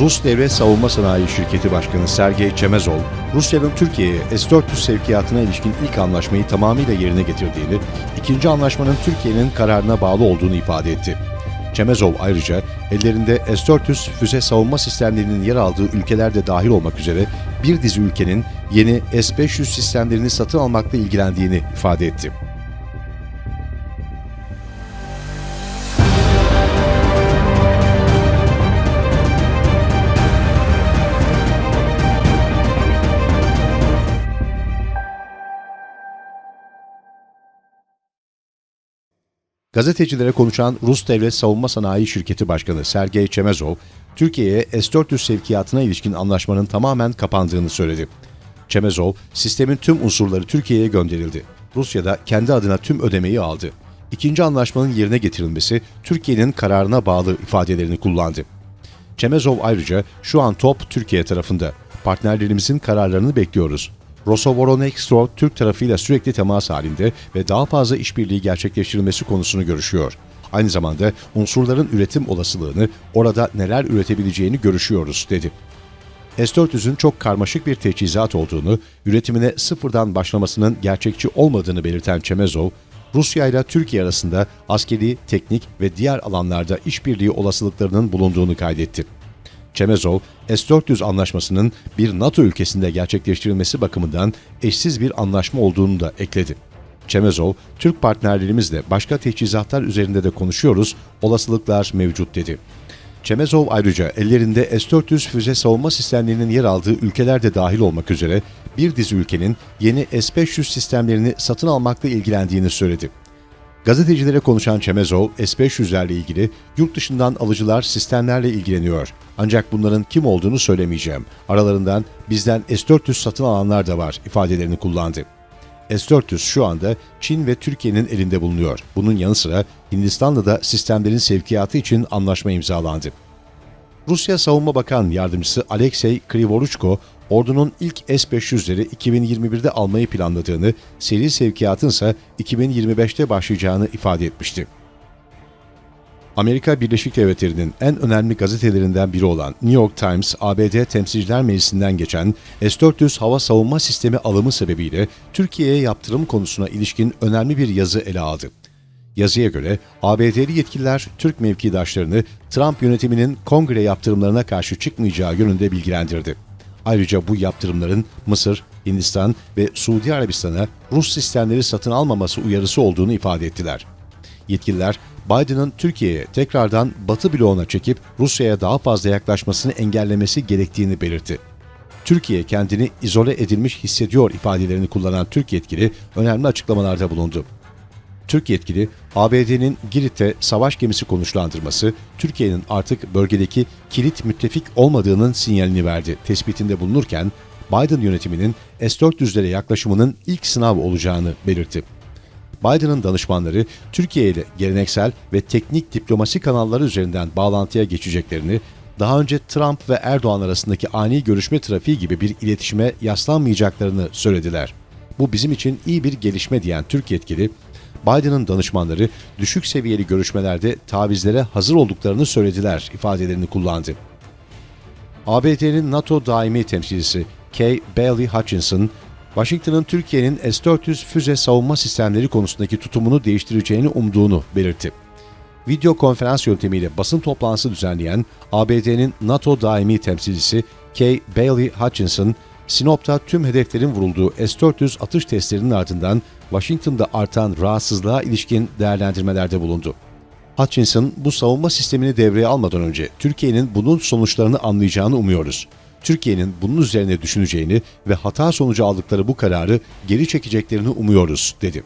Rus Devlet Savunma Sanayi Şirketi Başkanı Sergey Çemezov, Rusya'nın Türkiye'ye S-400 sevkiyatına ilişkin ilk anlaşmayı tamamıyla yerine getirdiğini, ikinci anlaşmanın Türkiye'nin kararına bağlı olduğunu ifade etti. Çemezov ayrıca ellerinde S-400 füze savunma sistemlerinin yer aldığı ülkeler de dahil olmak üzere bir dizi ülkenin yeni S-500 sistemlerini satın almakla ilgilendiğini ifade etti. Gazetecilere konuşan Rus Devlet Savunma Sanayi Şirketi Başkanı Sergey Çemezov, Türkiye'ye S-400 sevkiyatına ilişkin anlaşmanın tamamen kapandığını söyledi. Çemezov, sistemin tüm unsurları Türkiye'ye gönderildi. Rusya da kendi adına tüm ödemeyi aldı. İkinci anlaşmanın yerine getirilmesi Türkiye'nin kararına bağlı ifadelerini kullandı. Çemezov ayrıca şu an top Türkiye tarafında. Partnerlerimizin kararlarını bekliyoruz. Rosovoronextro Türk tarafıyla sürekli temas halinde ve daha fazla işbirliği gerçekleştirilmesi konusunu görüşüyor. Aynı zamanda unsurların üretim olasılığını, orada neler üretebileceğini görüşüyoruz, dedi. S-400'ün çok karmaşık bir teçhizat olduğunu, üretimine sıfırdan başlamasının gerçekçi olmadığını belirten Çemezov, Rusya ile Türkiye arasında askeri, teknik ve diğer alanlarda işbirliği olasılıklarının bulunduğunu kaydetti. Çemezov, S-400 anlaşmasının bir NATO ülkesinde gerçekleştirilmesi bakımından eşsiz bir anlaşma olduğunu da ekledi. Çemezov, Türk partnerlerimizle başka teçhizatlar üzerinde de konuşuyoruz, olasılıklar mevcut dedi. Çemezov ayrıca ellerinde S-400 füze savunma sistemlerinin yer aldığı ülkeler de dahil olmak üzere bir dizi ülkenin yeni S-500 sistemlerini satın almakla ilgilendiğini söyledi. Gazetecilere konuşan Çemezov, S-500'lerle ilgili yurt dışından alıcılar sistemlerle ilgileniyor. Ancak bunların kim olduğunu söylemeyeceğim. Aralarından bizden S-400 satın alanlar da var ifadelerini kullandı. S-400 şu anda Çin ve Türkiye'nin elinde bulunuyor. Bunun yanı sıra Hindistan'la da sistemlerin sevkiyatı için anlaşma imzalandı. Rusya Savunma Bakan Yardımcısı Alexey Krivoruchko, ordunun ilk S-500'leri 2021'de almayı planladığını, seri sevkiyatın ise 2025'te başlayacağını ifade etmişti. Amerika Birleşik Devletleri'nin en önemli gazetelerinden biri olan New York Times, ABD Temsilciler Meclisi'nden geçen S-400 hava savunma sistemi alımı sebebiyle Türkiye'ye yaptırım konusuna ilişkin önemli bir yazı ele aldı. Yazıya göre ABD'li yetkililer Türk mevkidaşlarını Trump yönetiminin kongre yaptırımlarına karşı çıkmayacağı yönünde bilgilendirdi. Ayrıca bu yaptırımların Mısır, Hindistan ve Suudi Arabistan'a Rus sistemleri satın almaması uyarısı olduğunu ifade ettiler. Yetkililer Biden'ın Türkiye'ye tekrardan Batı bloğuna çekip Rusya'ya daha fazla yaklaşmasını engellemesi gerektiğini belirtti. Türkiye kendini izole edilmiş hissediyor ifadelerini kullanan Türk yetkili önemli açıklamalarda bulundu. Türk yetkili, ABD'nin Girit'te savaş gemisi konuşlandırması, Türkiye'nin artık bölgedeki kilit müttefik olmadığının sinyalini verdi tespitinde bulunurken, Biden yönetiminin S-400'lere yaklaşımının ilk sınav olacağını belirtti. Biden'ın danışmanları Türkiye ile geleneksel ve teknik diplomasi kanalları üzerinden bağlantıya geçeceklerini, daha önce Trump ve Erdoğan arasındaki ani görüşme trafiği gibi bir iletişime yaslanmayacaklarını söylediler. Bu bizim için iyi bir gelişme diyen Türk yetkili, Biden'ın danışmanları düşük seviyeli görüşmelerde tavizlere hazır olduklarını söylediler ifadelerini kullandı. ABD'nin NATO daimi temsilcisi Kay Bailey Hutchinson, Washington'ın Türkiye'nin S-400 füze savunma sistemleri konusundaki tutumunu değiştireceğini umduğunu belirtti. Video konferans yöntemiyle basın toplantısı düzenleyen ABD'nin NATO daimi temsilcisi Kay Bailey Hutchinson, Sinop'ta tüm hedeflerin vurulduğu S-400 atış testlerinin ardından Washington'da artan rahatsızlığa ilişkin değerlendirmelerde bulundu. Hutchinson, bu savunma sistemini devreye almadan önce Türkiye'nin bunun sonuçlarını anlayacağını umuyoruz. Türkiye'nin bunun üzerine düşüneceğini ve hata sonucu aldıkları bu kararı geri çekeceklerini umuyoruz, dedi.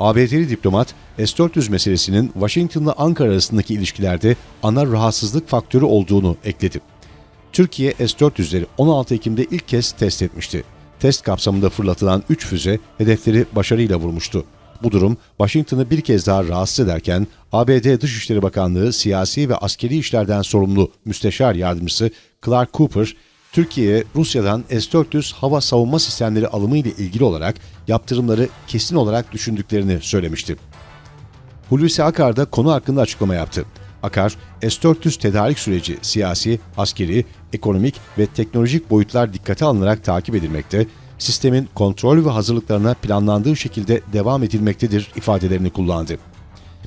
ABD'li diplomat, S-400 meselesinin Washington'la Ankara arasındaki ilişkilerde ana rahatsızlık faktörü olduğunu ekledi. Türkiye S-400'leri 16 Ekim'de ilk kez test etmişti. Test kapsamında fırlatılan 3 füze hedefleri başarıyla vurmuştu. Bu durum Washington'ı bir kez daha rahatsız ederken ABD Dışişleri Bakanlığı siyasi ve askeri işlerden sorumlu müsteşar yardımcısı Clark Cooper, Türkiye'ye Rusya'dan S-400 hava savunma sistemleri alımı ile ilgili olarak yaptırımları kesin olarak düşündüklerini söylemişti. Hulusi Akar da konu hakkında açıklama yaptı. Akar, S-400 tedarik süreci siyasi, askeri, ekonomik ve teknolojik boyutlar dikkate alınarak takip edilmekte, sistemin kontrol ve hazırlıklarına planlandığı şekilde devam edilmektedir ifadelerini kullandı.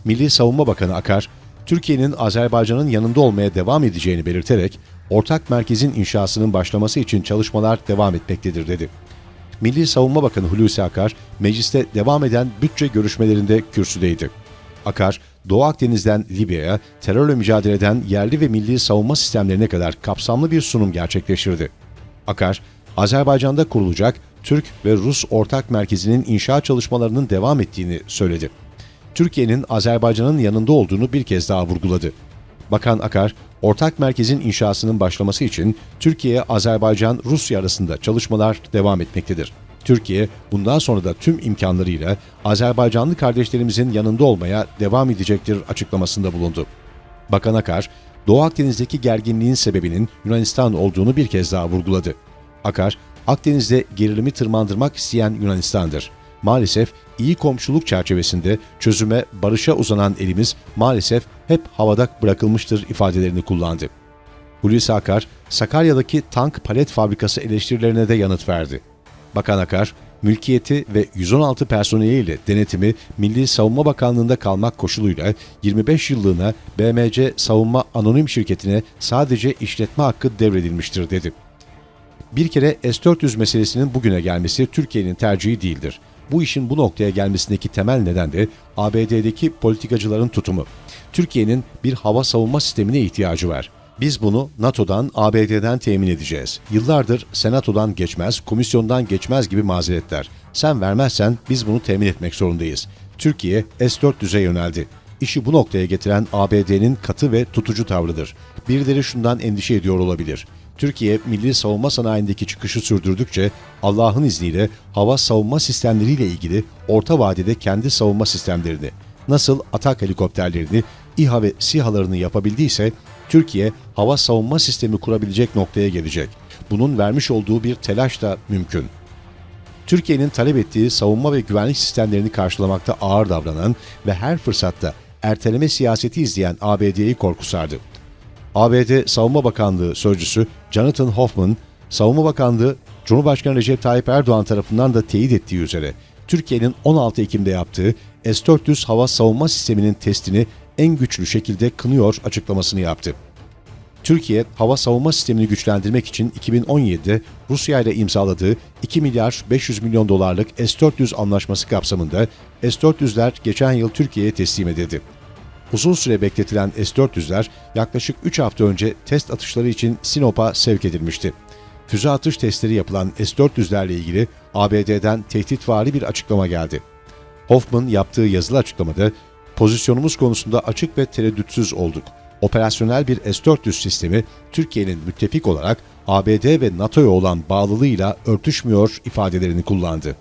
Milli Savunma Bakanı Akar, Türkiye'nin Azerbaycan'ın yanında olmaya devam edeceğini belirterek, ortak merkezin inşasının başlaması için çalışmalar devam etmektedir dedi. Milli Savunma Bakanı Hulusi Akar, mecliste devam eden bütçe görüşmelerinde kürsüdeydi. Akar, Doğu Akdeniz'den Libya'ya terörle mücadele eden yerli ve milli savunma sistemlerine kadar kapsamlı bir sunum gerçekleştirdi. Akar, Azerbaycan'da kurulacak Türk ve Rus ortak merkezinin inşa çalışmalarının devam ettiğini söyledi. Türkiye'nin Azerbaycan'ın yanında olduğunu bir kez daha vurguladı. Bakan Akar, ortak merkezin inşasının başlaması için Türkiye, Azerbaycan, Rusya arasında çalışmalar devam etmektedir. Türkiye, bundan sonra da tüm imkanlarıyla Azerbaycanlı kardeşlerimizin yanında olmaya devam edecektir açıklamasında bulundu. Bakan Akar, Doğu Akdeniz'deki gerginliğin sebebinin Yunanistan olduğunu bir kez daha vurguladı. Akar, Akdeniz'de gerilimi tırmandırmak isteyen Yunanistan'dır. Maalesef iyi komşuluk çerçevesinde çözüme, barışa uzanan elimiz maalesef hep havada bırakılmıştır ifadelerini kullandı. Hulusi Akar, Sakarya'daki tank palet fabrikası eleştirilerine de yanıt verdi. Bakan Akar, mülkiyeti ve 116 personeliyle denetimi Milli Savunma Bakanlığı'nda kalmak koşuluyla 25 yıllığına BMC Savunma Anonim Şirketi'ne sadece işletme hakkı devredilmiştir dedi. Bir kere S-400 meselesinin bugüne gelmesi Türkiye'nin tercihi değildir. Bu işin bu noktaya gelmesindeki temel neden de ABD'deki politikacıların tutumu. Türkiye'nin bir hava savunma sistemine ihtiyacı var. Biz bunu NATO'dan, ABD'den temin edeceğiz. Yıllardır Senato'dan geçmez, komisyondan geçmez gibi mazeretler. Sen vermezsen biz bunu temin etmek zorundayız. Türkiye S-400'e yöneldi. İşi bu noktaya getiren ABD'nin katı ve tutucu tavrıdır. Birileri şundan endişe ediyor olabilir. Türkiye milli savunma sanayindeki çıkışı sürdürdükçe Allah'ın izniyle hava savunma sistemleriyle ilgili orta vadede kendi savunma sistemlerini, nasıl atak helikopterlerini, İHA ve SİHA'larını yapabildiyse Türkiye hava savunma sistemi kurabilecek noktaya gelecek. Bunun vermiş olduğu bir telaş da mümkün. Türkiye'nin talep ettiği savunma ve güvenlik sistemlerini karşılamakta ağır davranan ve her fırsatta erteleme siyaseti izleyen ABD'yi korku sardı. ABD Savunma Bakanlığı Sözcüsü Jonathan Hoffman, Savunma Bakanlığı Cumhurbaşkanı Recep Tayyip Erdoğan tarafından da teyit ettiği üzere Türkiye'nin 16 Ekim'de yaptığı S-400 hava savunma sisteminin testini en güçlü şekilde kınıyor açıklamasını yaptı. Türkiye, hava savunma sistemini güçlendirmek için 2017'de Rusya ile imzaladığı 2 milyar 500 milyon dolarlık S-400 anlaşması kapsamında S-400'ler geçen yıl Türkiye'ye teslim edildi. Uzun süre bekletilen S-400'ler yaklaşık 3 hafta önce test atışları için Sinop'a sevk edilmişti. Füze atış testleri yapılan S-400'lerle ilgili ABD'den tehditvari bir açıklama geldi. Hoffman yaptığı yazılı açıklamada, pozisyonumuz konusunda açık ve tereddütsüz olduk. Operasyonel bir S-400 sistemi Türkiye'nin müttefik olarak ABD ve NATO'ya olan bağlılığıyla örtüşmüyor ifadelerini kullandı.